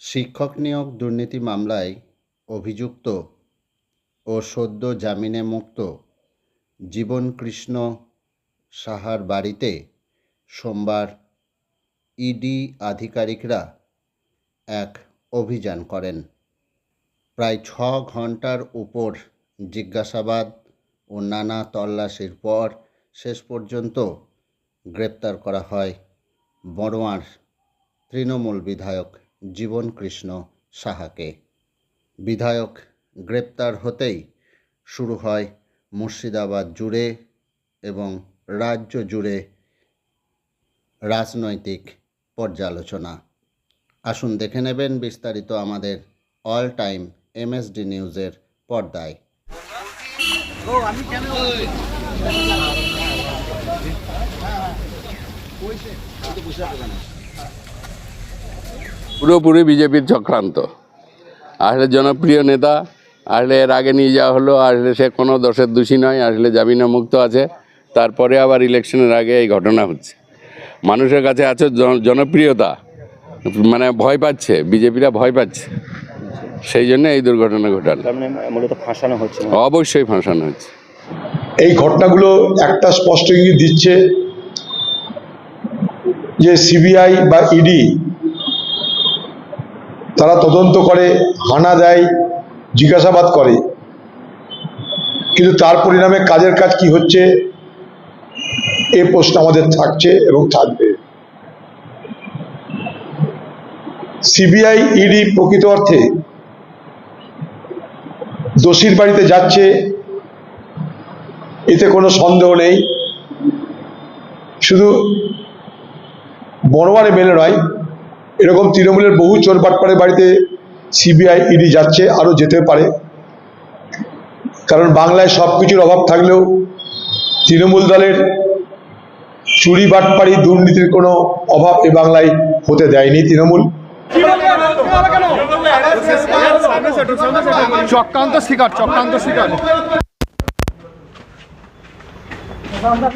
শিক্ষক নিয়োগ দুর্নীতি মামলায় অভিযুক্ত ও সদ্য জামিনে মুক্ত জীবনকৃষ্ণ সাহার বাড়িতে সোমবার ইডি আধিকারিকরা এক অভিযান করেন। প্রায় ছ ঘণ্টার উপর জিজ্ঞাসাবাদ ও নানা তল্লাশির পর শেষ পর্যন্ত গ্রেপ্তার করা হয় বড়োয়ার তৃণমূল বিধায়ক জীবনকৃষ্ণ সাহাকে। বিধায়ক গ্রেপ্তার হতেই শুরু হয় মুর্শিদাবাদ জুড়ে এবং রাজ্য জুড়ে রাজনৈতিক পর্যালোচনা। আসুন দেখে নেবেন বিস্তারিত আমাদের অল টাইম এমএসডি নিউজের পর্দায়। পুরোপুরি বিজেপির চক্রান্ত। আসলে জনপ্রিয় নেতা আসলে এর আগে নিয়ে যাওয়া হলো আসলে সে কোনো দোষের দোষী নয় আসলে জামিনে মুক্ত আছে। তারপরে আবার ইলেকশনের আগে এই ঘটনা হচ্ছে। মানুষের কাছে আছে জনপ্রিয়তা মানে ভয় পাচ্ছে বিজেপিরা ভয় পাচ্ছে। সেই জন্য এই দুর্ঘটনা ঘটাল। তার মানে মূলত ফাঁসানো হচ্ছে। অবশ্যই ফাঁসানো হচ্ছে। এই ঘটনাগুলো একটা স্পষ্ট ইঙ্গিত দিচ্ছে যে সিবিআই বা ইডি তারা তদন্ত করে, হানা দেয়, জিজ্ঞাসাবাদ করে। কিন্তু তার পরিণামে কাজের কাজ কি হচ্ছে? এ প্রশ্ন আমাদের থাকছে এবং থাকবে। সিবিআই, ইডি প্রকৃত অর্থে দোষীর বাড়িতে যাচ্ছে, এতে কোনো সন্দেহ নেই। শুধু বড়োয়ারে মেলে নয় এরকম তৃণমূলের বহু চোর বাটপাড়ের বাড়িতে সিবিআই ইডি যাচ্ছে, আরও যেতে পারে। কারণ বাংলায় সব কিছুর অভাব থাকলেও তৃণমূল দলের চুরি বাটপাড়ি দুর্নীতির কোনো অভাব এ বাংলায় হতে দেয়নি তৃণমূল। চক্রান্ত শিকার চক্রান্ত শিকার।